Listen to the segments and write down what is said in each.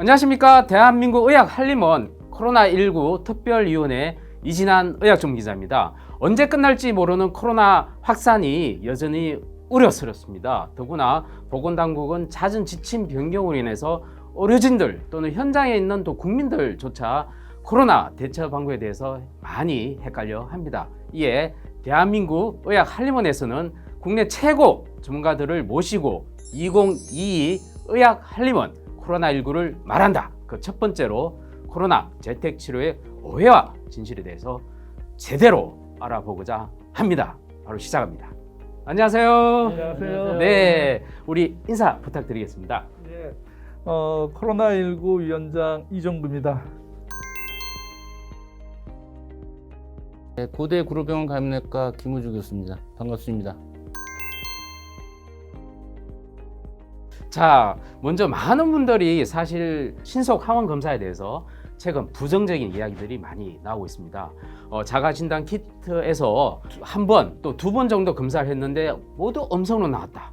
안녕하십니까 대한민국 의학 한림원 코로나19 특별위원회 이진한 의학전 기자입니다. 언제 끝날지 모르는 코로나 확산이 여전히 우려스럽습니다. 더구나 보건당국은 잦은 지침 변경으로 인해서 의료진들 또는 현장에 있는 또 국민들조차 코로나 대처 방법에 대해서 많이 헷갈려 합니다. 이에 대한민국 의학 한림원에서는 국내 최고 전문가들을 모시고 2022 의학 한림원 코로나19를 말한다. 그 첫 번째로 코로나 재택 치료의 오해와 진실에 대해서 제대로 알아보고자 합니다. 바로 시작합니다. 안녕하세요. 안녕하세요. 네, 우리 인사 부탁드리겠습니다. 예, 어, 코로나19 위원장 이종구입니다. 네, 고대 구로병원 감염내과 김우주 교수입니다. 반갑습니다. 자, 먼저 많은 분들이 사실 신속 항원 검사에 대해서 최근 부정적인 이야기들이 많이 나오고 있습니다. 어, 자가 진단 키트에서 한 번 또 두 번 정도 검사를 했는데 모두 음성으로 나왔다.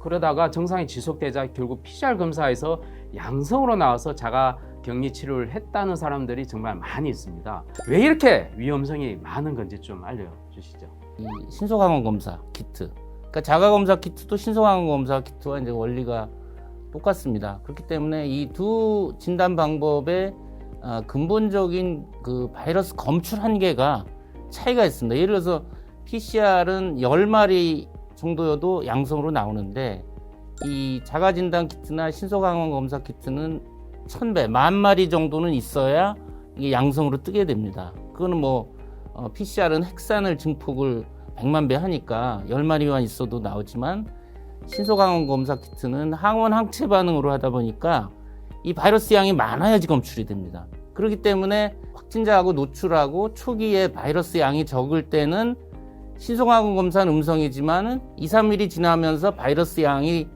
그러다가 증상이 지속되자 결국 PCR 검사에서 양성으로 나와서 자가 격리 치료를 했다는 사람들이 정말 많이 있습니다. 왜 이렇게 위험성이 많은 건지 좀 알려주시죠. 이 신속항원 검사 키트. 그러니까 자가 검사 키트도 신속항원 검사 키트와 이제 원리가 똑같습니다. 그렇기 때문에 이 두 진단 방법의 아, 근본적인 그 바이러스 검출 한계가 차이가 있습니다. 예를 들어서 PCR은 10마리 정도여도 양성으로 나오는데 이 자가 진단 키트나 신속항원 검사 키트는 1000배, 만 마리 정도는 있어야 이게 양성으로 뜨게 됩니다. 그거는 뭐 어, PCR은 핵산을 증폭을 100만 배 하니까 10마리만 있어도 나오지만 신속항원 검사 키트는 항원 항체 반응으로 하다 보니까 이 바이러스 양이 많아야지 검출이 됩니다. 그렇기 때문에 확진자하고 노출하고 초기에 바이러스 양이 적을 때는 신속항원 검사는 음성이지만은 2, 3일이 지나면서 바이러스 양이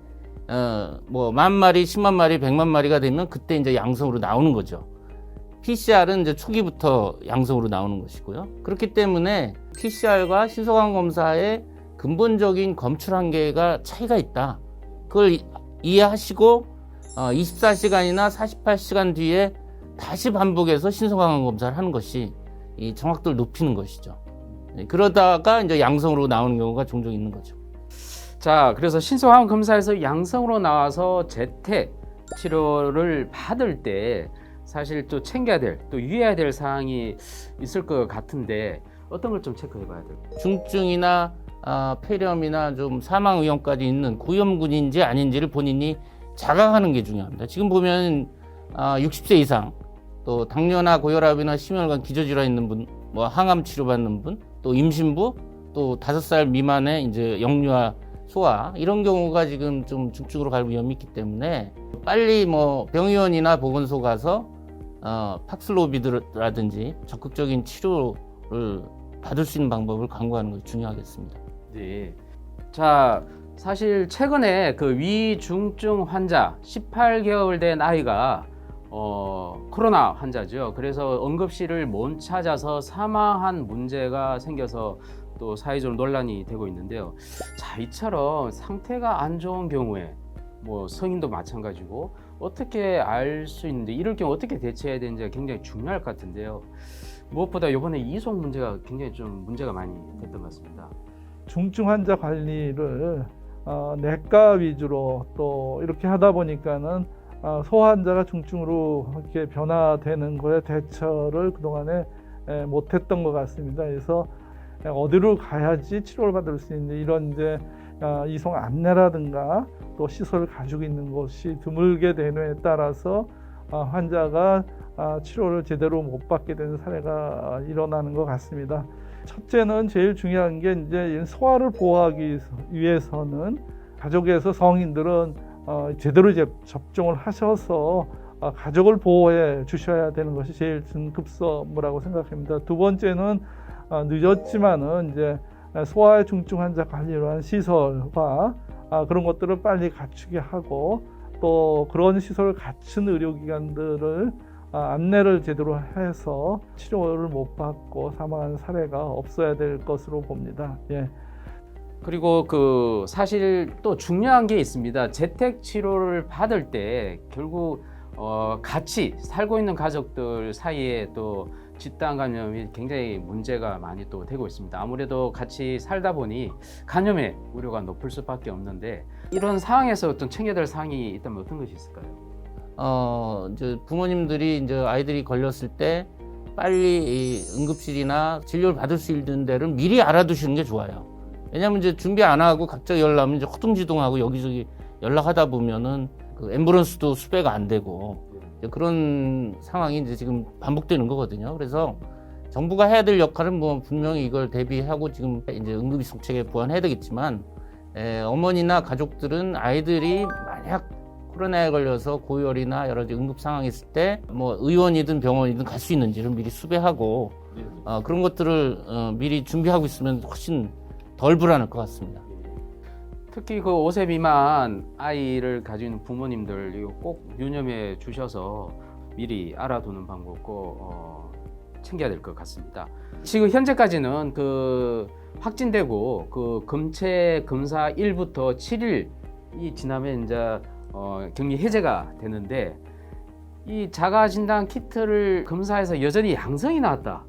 어, 뭐, 만 마리, 10만 마리, 100만 마리가 되면 그때 이제 양성으로 나오는 거죠. PCR은 이제 초기부터 양성으로 나오는 것이고요. 그렇기 때문에 PCR과 신속항 검사의 근본적인 검출 한계가 차이가 있다. 그걸 이- 이해하시고 어, 24시간이나 48시간 뒤에 다시 반복해서 신속항 검사를 하는 것이 이 정확도를 높이는 것이죠. 네, 그러다가 이제 양성으로 나오는 경우가 종종 있는 거죠. 자, 그래서 신속항원 검사에서 양성으로 나와서 재택 치료를 받을 때 사실 또 챙겨야 될, 또 유의해야 될 사항이 있을 것 같은데 어떤 걸 좀 체크해 봐야 될까요? 중증이나 아, 폐렴이나 좀 사망 위험까지 있는 고위험군인지 아닌지를 본인이 자각하는 게 중요합니다. 지금 보면 아, 60세 이상 또 당뇨나 고혈압이나 심혈관 기저질환 있는 분, 뭐 항암 치료 받는 분, 또 임신부, 또 다섯 살 미만의 이제 영유아 소아 이런 경우가 지금 좀 중증으로 갈 위험이 있기 때문에 빨리 뭐 병의원이나 보건소 가서 어, 팍슬로비드라든지 적극적인 치료를 받을 수 있는 방법을 강구하는 것이 중요하겠습니다. 네. 자, 사실 최근에 그 위중증 환자 18개월 된 아이가 어, 코로나 환자죠. 그래서 응급실을 못 찾아서 사망한 문제가 생겨서 또 사회적으로 논란이 되고 있는데요. 자, 이처럼 상태가 안 좋은 경우에 뭐 성인도 마찬가지고 어떻게 알 수 있는데 이럴 경우 어떻게 대처해야 되는지가 굉장히 중요할 것 같은데요. 무엇보다 이번에 이송 문제가 굉장히 좀 문제가 많이 됐던 것 같습니다. 중증 환자 관리를 어, 내과 위주로 또 이렇게 하다 보니까는 어, 소환자가 중증으로 이렇게 변화되는 거에 대처를 그동안에 에, 못했던 것 같습니다. 그래서 어디로 가야지 치료를 받을 수 있는 이런 이제 어, 이송 안내라든가 또 시설을 가지고 있는 곳이 드물게 되는 에 따라서 어, 환자가 아, 치료를 제대로 못 받게 되는 사례가 아, 일어나는 것 같습니다. 첫째는 제일 중요한 게 이제 소아를 보호하기 위해서는 가족에서 성인들은 어, 제대로 접종을 하셔서 어, 가족을 보호해 주셔야 되는 것이 제일 등급서무라고 생각합니다. 두 번째는 어, 늦었지만은 이제 소아 중증 환자 관리를 한 시설과 아, 그런 것들을 빨리 갖추게 하고 또 그런 시설을 갖춘 의료기관들을 아, 안내를 제대로 해서 치료를 못 받고 사망한 사례가 없어야 될 것으로 봅니다. 예. 그리고 그 사실 또 중요한 게 있습니다. 재택 치료를 받을 때 결국 어, 같이 살고 있는 가족들 사이에 또 집단 감염이 굉장히 문제가 많이 또 되고 있습니다. 아무래도 같이 살다 보니 감염의 우려가 높을 수밖에 없는데 이런 상황에서 어떤 챙겨야 될 사항이 있다면 어떤 것이 있을까요? 어, 이제 부모님들이 이제 아이들이 걸렸을 때 빨리 이 응급실이나 진료를 받을 수 있는 데를 미리 알아두시는 게 좋아요. 왜냐하면 이제 준비 안 하고 갑자기 연락하면 이제 허둥지둥하고 여기저기 연락하다 보면은 그 앰뷸런스도 수배가 안 되고 그런 상황이 이제 지금 반복되는 거거든요. 그래서 정부가 해야 될 역할은 뭐 분명히 이걸 대비하고 지금 이제 응급이송 체계 보완해야 되겠지만 에, 어머니나 가족들은 아이들이 만약 코로나에 걸려서 고열이나 여러 가지 응급 상황이 있을 때 뭐 의원이든 병원이든 갈 수 있는지를 미리 수배하고 어, 그런 것들을 어, 미리 준비하고 있으면 훨씬 덜 불안할 것 같습니다. 특히 그 5세 미만 아이를 있는 부모님들 이거 꼭 유념해 주셔서 미리 알아두는 방법 꼭 어, 챙겨야 될 것 같습니다. 지금 현재까지는 그 확진되고 그 검체 검사 1부터 7일이 지나면 이제 어, 격리 해제가 되는데 이 자가 진단 키트를 검사해서 여전히 양성이 나왔다.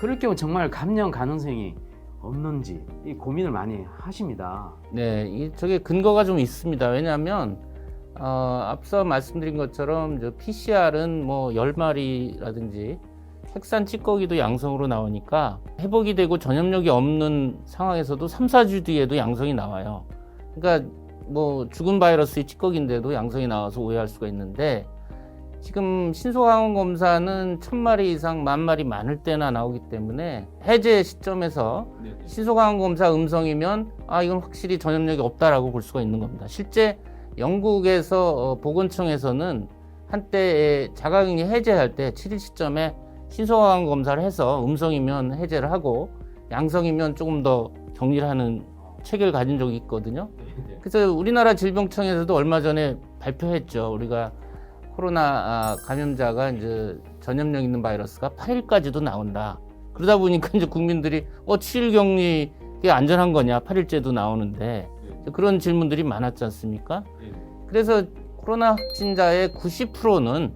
그럴 경우 정말 감염 가능성이 없는지 이 고민을 많이 하십니다. 네, 이 저게 근거가 좀 있습니다. 왜냐하면 어, 앞서 말씀드린 것처럼 저 PCR은 뭐 10마리라든지 핵산 찌꺼기도 양성으로 나오니까 회복이 되고 전염력이 없는 상황에서도 3, 4주 뒤에도 양성이 나와요. 그러니까 뭐 죽은 바이러스의 찌꺼기인데도 양성이 나와서 오해할 수가 있는데 지금 신속항원 검사는 천 마리 이상 만 마리 많을 때나 나오기 때문에 해제 시점에서 신속항원 검사 음성이면 아 이건 확실히 전염력이 없다라고 볼 수가 있는 겁니다. 실제 영국에서 어, 보건청에서는 한때 자가격리 해제할 때 7일 시점에 신속항원 검사를 해서 음성이면 해제를 하고 양성이면 조금 더 격리를 하는 체계를 가진 적이 있거든요. 그래서 우리나라 질병청에서도 얼마 전에 발표했죠. 우리가 코로나 아, 감염자가 이제 전염력 있는 바이러스가 8일까지도 나온다. 그러다 보니까 이제 국민들이 어 7일 격리 이게 안전한 거냐? 8일째도 나오는데 그런 질문들이 많았지 않습니까? 그래서 코로나 확진자의 90%는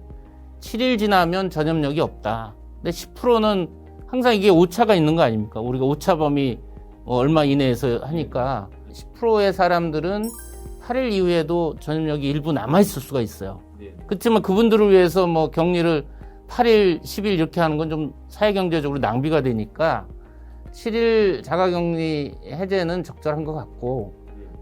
7일 지나면 전염력이 없다. 근데 10%는 항상 이게 오차가 있는 거 아닙니까? 우리가 오차 범위 어, 얼마 이내에서 하니까 10%의 사람들은 8일 이후에도 전염력이 일부 남아 있을 수가 있어요. 그렇지만 그분들을 위해서 뭐 격리를 8일, 10일 이렇게 하는 건 좀 사회경제적으로 낭비가 되니까 7일 자가격리 해제는 적절한 것 같고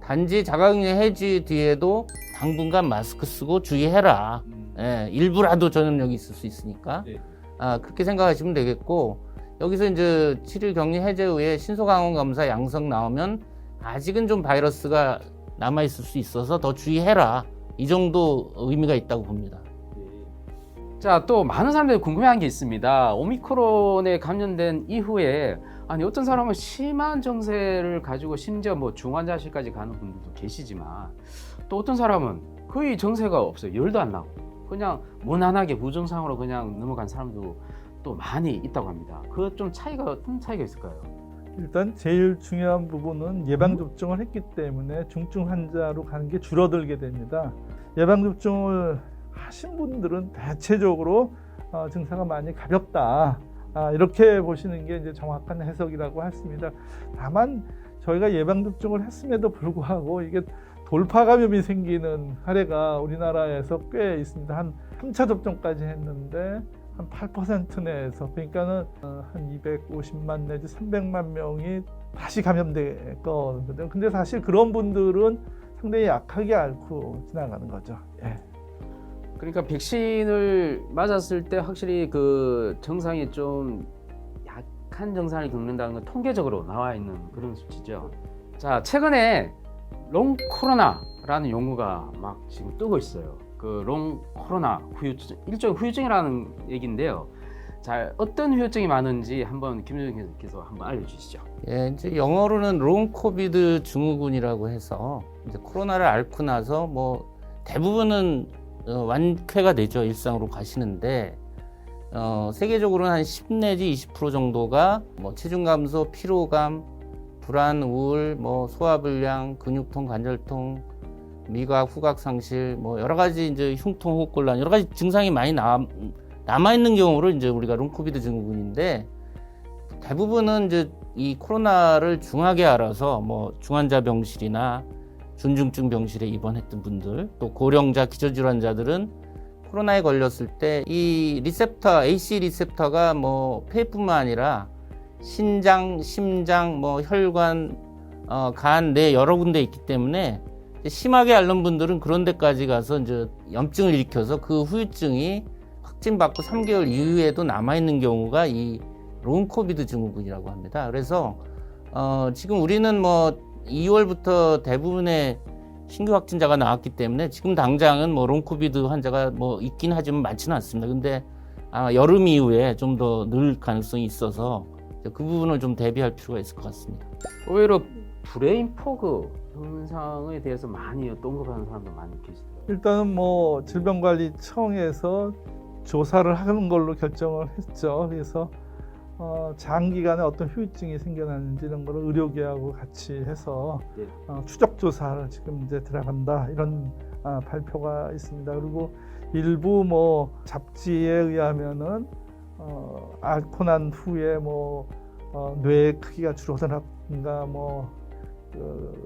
단지 자가격리 해지 뒤에도 당분간 마스크 쓰고 주의해라. 예, 일부라도 전염력이 있을 수 있으니까 네. 아, 그렇게 생각하시면 되겠고 여기서 이제 7일 격리 해제 후에 신속항원 검사 양성 나오면 아직은 좀 바이러스가 남아 있을 수 있어서 더 주의해라. 이 정도 의미가 있다고 봅니다. 자, 또 많은 사람들이 궁금해한 게 있습니다. 오미크론에 감염된 이후에 아니 어떤 사람은 심한 증세를 가지고 심지어 뭐 중환자실까지 가는 분들도 계시지만 또 어떤 사람은 거의 증세가 없어요. 열도 안 나고 그냥 무난하게 무증상으로 그냥 넘어간 사람도 또 많이 있다고 합니다. 그 좀 차이가 어떤 차이가 있을까요? 일단 제일 중요한 부분은 예방 접종을 했기 때문에 중증 환자로 가는 게 줄어들게 됩니다. 예방 접종을 하신 분들은 대체적으로 어, 증상가 많이 가볍다. 아, 이렇게 보시는 게 이제 정확한 해석이라고 했습니다. 다만 저희가 예방 접종을 했음에도 불구하고 이게 돌파 감염이 생기는 사례가 우리나라에서 꽤 있습니다. 한 3차 접종까지 했는데 한 8% 내에서 그러니까는 어, 한 250만 내지 300만 명이 다시 감염됐거든요. 근데 사실 그런 분들은 상당히 약하게 앓고 지나가는 거죠. 예. 그러니까 백신을 맞았을 때 확실히 그 증상이 좀 약한 증상을 겪는다는 건 통계적으로 나와 있는 그런 수치죠. 자, 최근에 롱 코로나라는 용어가 막 지금 뜨고 있어요. 그 롱 코로나 후유증, 일종의 후유증이라는 얘기인데요. 자, 어떤 후유증이 많은지 한번 김효정께서 한번 알려주시죠. 예, 이제 영어로는 롱 코비드 증후군이라고 해서 이제 코로나를 앓고 나서 뭐 대부분은 어, 완쾌가 되죠 일상으로 가시는데 어, 세계적으로는 한 10 내지 20% 정도가 뭐 체중 감소, 피로감, 불안, 우울, 뭐 소화불량, 근육통, 관절통, 미각, 후각 상실, 뭐 여러 가지 이제 흉통, 호흡곤란 여러 가지 증상이 많이 남, 남아 있는 경우로 이제 우리가 롱코비드 증후군인데 대부분은 이제 이 코로나를 중하게 알아서 뭐 중환자 병실이나 준중증 병실에 입원했던 분들 또 고령자 기저질환자들은 코로나에 걸렸을 때 이 리셉터 AC 리셉터가 뭐 폐뿐만 아니라 신장, 심장, 뭐 혈관, 어, 간, 뇌 여러 군데 있기 때문에 심하게 앓는 분들은 그런 데까지 가서 이제 염증을 일으켜서 그 후유증이 확진받고 3개월 이후에도 남아 있는 경우가 이 롱코비드 증후군이라고 합니다. 그래서 어, 지금 우리는 뭐 2월부터 대부분의 신규 확진자가 나왔기 때문에 지금 당장은 뭐 롱코비드 환자가 뭐 있긴 하지만 많지는 않습니다. 근데 아마 여름 이후에 좀 더 늘 가능성이 있어서 그 부분을 좀 대비할 필요가 있을 것 같습니다. 오히려 브레인 포그 현상에 대해서 많이 언급하는 사람도 많이 계시더라고요. 일단은 뭐 질병관리청에서 조사를 하는 걸로 결정을 했죠. 그래서 어, 장기간에 어떤 후유증이 생겨나는지 이런 거를 의료계하고 같이 해서 네. 어, 추적 조사를 지금 이제 들어간다 이런 아, 발표가 있습니다. 그리고 일부 뭐 잡지에 의하면은 어, 앓고 난 후에 뭐 어, 뇌 크기가 줄어들었는가 뭐 그,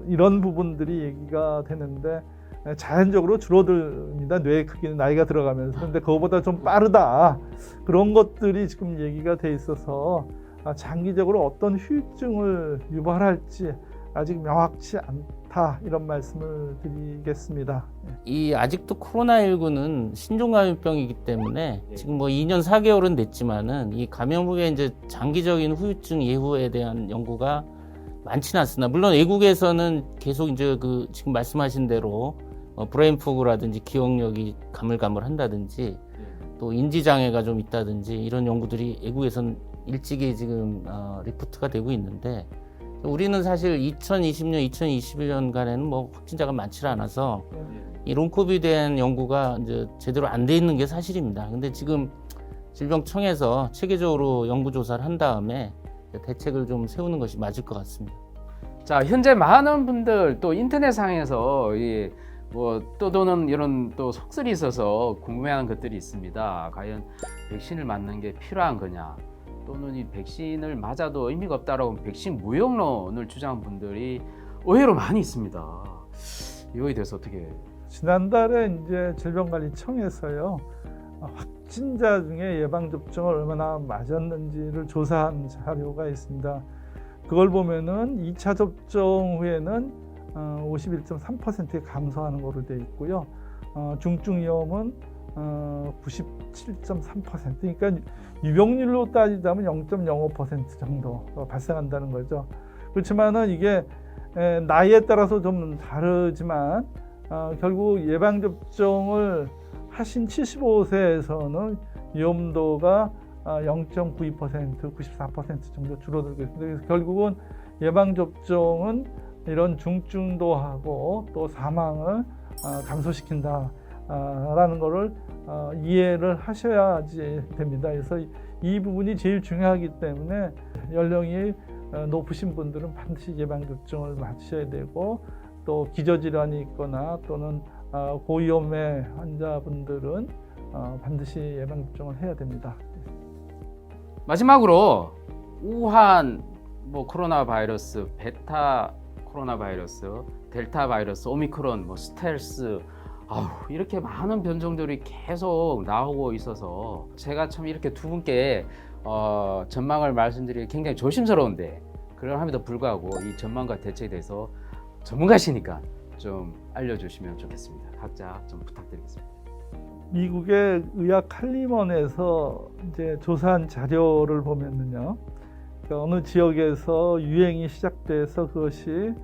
이런 부분들이 얘기가 되는데 에, 자연적으로 줄어듭니다. 뇌 크기는 나이가 들어가면서. 근데 그거보다 좀 빠르다. 그런 것들이 지금 얘기가 돼 있어서 아, 장기적으로 어떤 후유증을 유발할지 아직 명확치 않다. 이런 말씀을 드리겠습니다. 이 아직도 코로나19는 신종감염병이기 때문에 네. 지금 뭐 2년 4개월은 됐지만은 이 감염 후에 이제 장기적인 후유증 예후에 대한 연구가 많지는 않습니다. 물론 외국에서는 계속 이제 그 지금 말씀하신 대로 어, 브레인 포그라든지 기억력이 가물가물한다든지 또 인지 장애가 좀 있다든지 이런 연구들이 외국에선 일찍이 지금 어, 리포트가 되고 있는데 우리는 사실 2020년, 2021년간에는 뭐 확진자가 많지 않아서 이 롱코비드에 대한 연구가 이제 제대로 안 돼 있는 게 사실입니다. 근데 지금 질병청에서 체계적으로 연구 조사를 한 다음에 대책을 좀 세우는 것이 맞을 것 같습니다. 자 현재 많은 분들 또 인터넷상에서 이뭐 떠도는 이런 또 속설이 있어서 궁금해하는 것들이 있습니다. 과연 백신을 맞는 게 필요한 거냐? 또는 이 백신을 맞아도 의미가 없다라고 백신 무용론을 주장한 분들이 의외로 많이 있습니다. 이거에 대해서 어떻게? 지난달에 이제 질병관리청에서요 어, 확진자 중에 예방 접종을 얼마나 맞았는지를 조사한 자료가 있습니다. 그걸 보면은 2차 접종 후에는 어, 51.3% 감소하는 거로 돼 있고요. 어, 중증 위험은 어, 97.3% 그러니까 유병률로 따지자면 0.05% 정도 발생한다는 거죠. 그렇지만은 이게 에, 나이에 따라서 좀 다르지만 어, 결국 예방 접종을 하신 75세에서는 위험도가 아, 0.92%, 94% 정도 줄어들고 있습니다. 그래서 결국은 예방 접종은 이런 중증도하고 또 사망을 아, 감소시킨다라는 것을 어, 이해를 하셔야지 됩니다. 그래서 이- 이 부분이 제일 중요하기 때문에 연령이 어, 높으신 분들은 반드시 예방 접종을 맞으셔야 되고 또 기저질환이 있거나 또는 어, 고위험의 환자분들은 어, 반드시 예방 접종을 해야 됩니다. 마지막으로 우한 뭐 코로나 바이러스, 베타 코로나 바이러스, 델타 바이러스, 오미크론, 뭐 스텔스 아우 이렇게 많은 변종들이 계속 나오고 있어서 제가 참 이렇게 두 분께 어, 전망을 말씀드리기 굉장히 조심스러운데 그럼에도 불구하고 이 전망과 대책에 대해서 전문가시니까 좀 알려주시면 좋겠습니다. 각자 좀 부탁드리겠습니다. 미국의 의학 칼리먼에서 이제 조사한 자료를 보면은요, 그러니까 어느 지역에서 유행이 시작돼서 그것이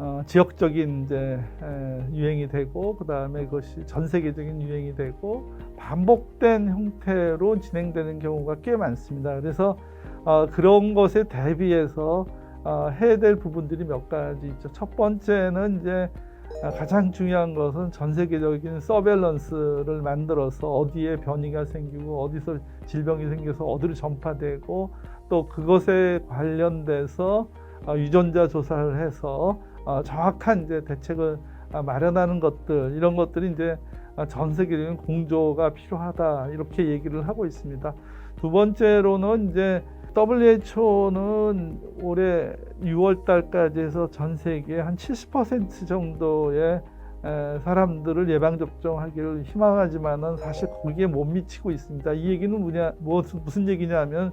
어, 지역적인 이제 에, 유행이 되고 그 다음에 그것이 전 세계적인 유행이 되고 반복된 형태로 진행되는 경우가 꽤 많습니다. 그래서 어, 그런 것에 대비해서 어, 해야 될 부분들이 몇 가지 있죠. 첫 번째는 이제 아, 가장 중요한 것은 전 세계적인 서벨런스를 만들어서 어디에 변이가 생기고 어디서 질병이 생겨서 어디로 전파되고 또 그것에 관련돼서 어, 유전자 조사를 해서 어, 정확한 이제 대책을 아, 마련하는 것들 이런 것들이 이제 아, 전 세계적인 공조가 필요하다 이렇게 얘기를 하고 있습니다. 두 번째로는 이제 WHO는 올해 6월 달까지 해서 전 세계 한 70% 정도의 에, 사람들을 예방 접종하기를 희망하지만은 사실 거기에 못 미치고 있습니다. 이 얘기는 뭐냐 무슨 무슨 얘기냐면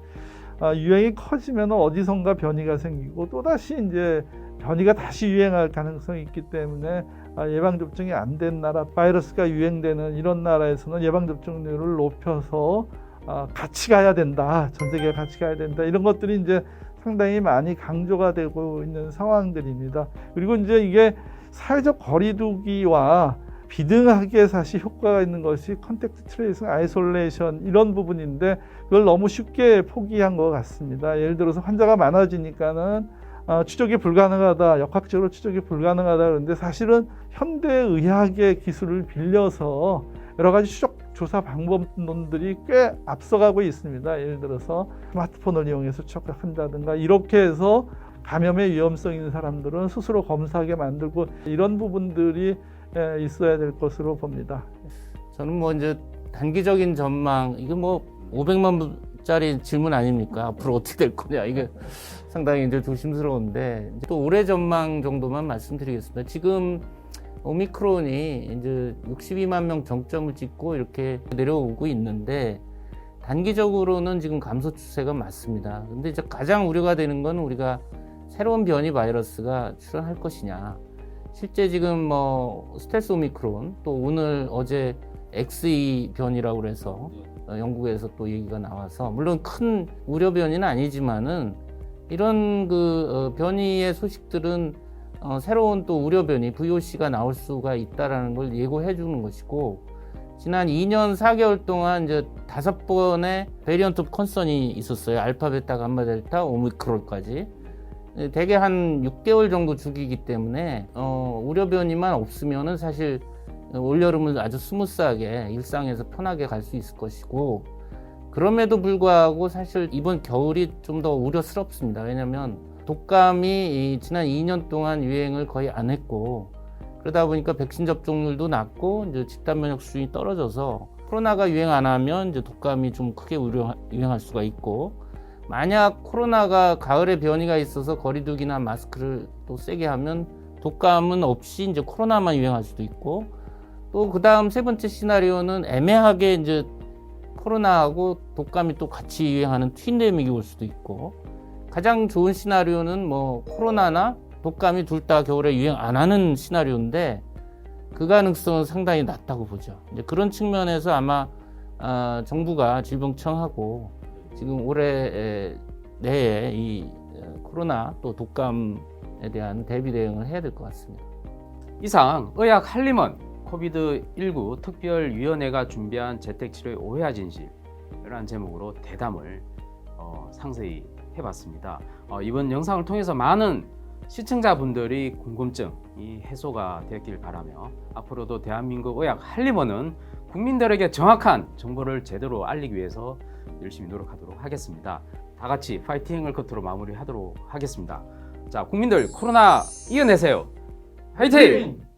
아, 유행이 커지면 어디선가 변이가 생기고 또 다시 이제 변이가 다시 유행할 가능성이 있기 때문에 아, 예방 접종이 안 된 나라, 바이러스가 유행되는 이런 나라에서는 예방 접종률을 높여서 아, 같이 가야 된다. 전 세계가 같이 가야 된다. 이런 것들이 이제 상당히 많이 강조가 되고 있는 상황들입니다. 그리고 이제 이게 사회적 거리두기와 비등하게 사실 효과가 있는 것이 컨택트 트레이싱, 아이솔레이션 이런 부분인데 그걸 너무 쉽게 포기한 것 같습니다. 예를 들어서 환자가 많아지니까는 어, 추적이 불가능하다, 역학적으로 추적이 불가능하다 그런데 사실은 현대 의학의 기술을 빌려서 여러 가지 추적 조사 방법론들이 꽤 앞서가고 있습니다. 예를 들어서 스마트폰을 이용해서 추적한다든가 이렇게 해서 감염의 위험성 있는 사람들은 스스로 검사하게 만들고 이런 부분들이 에, 있어야 될 것으로 봅니다. 저는 뭐 이제 단기적인 전망 이게 뭐 500만 불짜리 질문 아닙니까? 앞으로 어떻게 될 거냐 이게 상당히 이제 조심스러운데 또 올해 전망 정도만 말씀드리겠습니다. 지금 오미크론이 이제 62만 명 정점을 찍고 이렇게 내려오고 있는데 단기적으로는 지금 감소 추세가 맞습니다. 근데 이제 가장 우려가 되는 건 우리가 새로운 변이 바이러스가 출현할 것이냐. 실제 지금 뭐 스텔스 오미크론 또 오늘 어제 XE 변이라고 그래서 어, 영국에서 또 얘기가 나와서 물론 큰 우려 변이는 아니지만은 이런 그 어, 변이의 소식들은 어, 새로운 또 우려 변이 VOC가 나올 수가 있다라는 걸 예고해 주는 것이고 지난 2년 4개월 동안 이제 다섯 번의 베리언트 컨선이 있었어요. 알파, 베타, 감마, 델타, 오미크론까지. 예, 대개 한 6개월 정도 주기이기 때문에 어, 우려 변이만 없으면은 사실 올여름을 아주 스무스하게 일상에서 편하게 갈 수 있을 것이고 그럼에도 불구하고 사실 이번 겨울이 좀 더 우려스럽습니다. 왜냐하면 독감이 이 지난 2년 동안 유행을 거의 안 했고 그러다 보니까 백신 접종률도 낮고 이제 집단 면역 수준이 떨어져서 코로나가 유행 안 하면 이제 독감이 좀 크게 우려, 유행할 수가 있고 만약 코로나가 가을에 변이가 있어서 거리두기나 마스크를 또 세게 하면 독감은 없이 이제 코로나만 유행할 수도 있고 또 그 다음 세 번째 시나리오는 애매하게 이제 코로나하고 독감이 또 같이 유행하는 트윈데믹이 올 수도 있고 가장 좋은 시나리오는 뭐 코로나나 독감이 둘 다 겨울에 유행 안 하는 시나리오인데 그 가능성은 상당히 낮다고 보죠. 이제 그런 측면에서 아마 아, 정부가 질병청하고 지금 올해 에, 내에 이 어, 코로나 또 독감에 대한 대비 대응을 해야 될 것 같습니다. 이상 의학 한림원 코비드19 특별위원회가 준비한 재택치료의 오해와 진실이라는 제목으로 대담을 어, 상세히 해봤습니다. 어, 이번 영상을 통해서 많은 시청자분들이 궁금증이 해소가 되길 바라며 앞으로도 대한민국 의학 한림원은 국민들에게 정확한 정보를 제대로 알리기 위해서 열심히 노력하도록 하겠습니다. 다 같이 파이팅을 끝으로 마무리하도록 하겠습니다. 자, 국민들 코로나 이겨내세요. 화이팅!